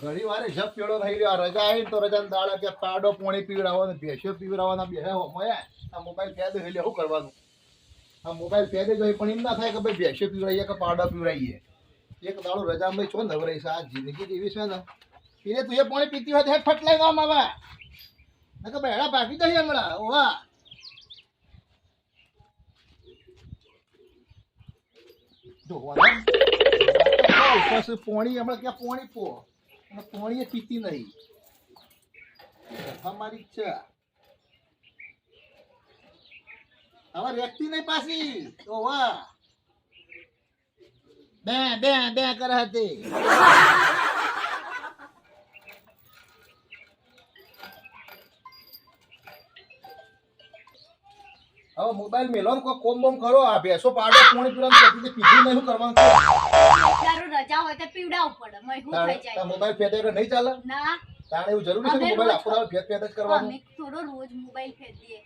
ઘણી વાર જપ પેડો થઈ ગયો રજા આવી તો રજા દાડા કે પાડો, પોણી પીવડાવો ને ભેંસો પીવડાવવાના, બે મોયા આ મોબાઈલ ફેદે એટલે શું કરવાનું? આ મોબાઈલ ફેદે જોઈએ પણ એમ ના થાય કે ભાઈ ભેંસો પીવડાવીએ કે પાડો પીવડાવીએ એક દાડો રજા ભાઈ છો નવરાઈ છે? આ જિંદગી જેવી છે ને? પીરે તું એ પોણી પીતી હોય તો ફટ ફટલાઈ ગામ આવે. ને કે ભાઈ હેડા ભાગી જઈએ હમણાં. ઓવા જો પોણી હમણાં ક્યાં પોણી પો. અને કોણીએ પીતી નહીં. અમારી છે હવે વ્યક્તિ નહીં પાછી. વાહ. બે બે બે કરે હતી હવે મોબાઈલ મેલો ને કોઈ કોમ બોમ કરો આ ભેસો પાડો કોણ પીવાનું પછી પીધું નહીં કરવાનું? તારું રજા હોય તો પીવડાવ પડે મય હું થઈ જાય? મોબાઈલ ફેદે એટલે નહીં ચાલે? ના. તાણે એવું જરૂરી છે મોબાઈલ આપો દાડો ફેદ ફેંદ જ કરવાનું? અમે થોડો રોજ મોબાઈલ ફેદ હોય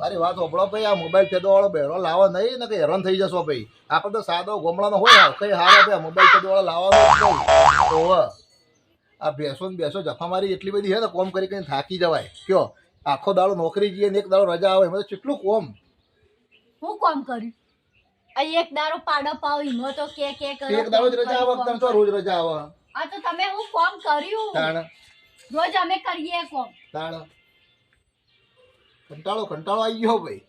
મારી વાત. હોભળો ભાઈ આ મોબાઈલ ફેદો વાળો બેરો લાવો નહીં ને કે હેરાન થઈ જશો ભાઈ. આપણે તો સાદો ગોમડાનો હોય કઈ હારો ભાઈ મોબાઈલ ફેદો વાળો લાવવાનો આ બેસો ને બેસો જફા મારી એટલી બધી છે ને કોમ કરી કરીને થાકી જવાય. કયો? આખો દાડો નોકરી જઈએ ને એક દાડો રજા આવે એમાં તો કેટલું કોમ? હું કોમ કર્યું આ એક દારો પાડો પાવ ઈમો તો કે કે કરો એક દાડો જ રજા આવે કર્યું, તો રોજ રજા આવે. આ તો તમે હું કોમ કર્યું. તાણ. રોજ અમે કરીએ કોમ. તાણ. કંટાળો કંટાળો આવી ગયો ભાઈ.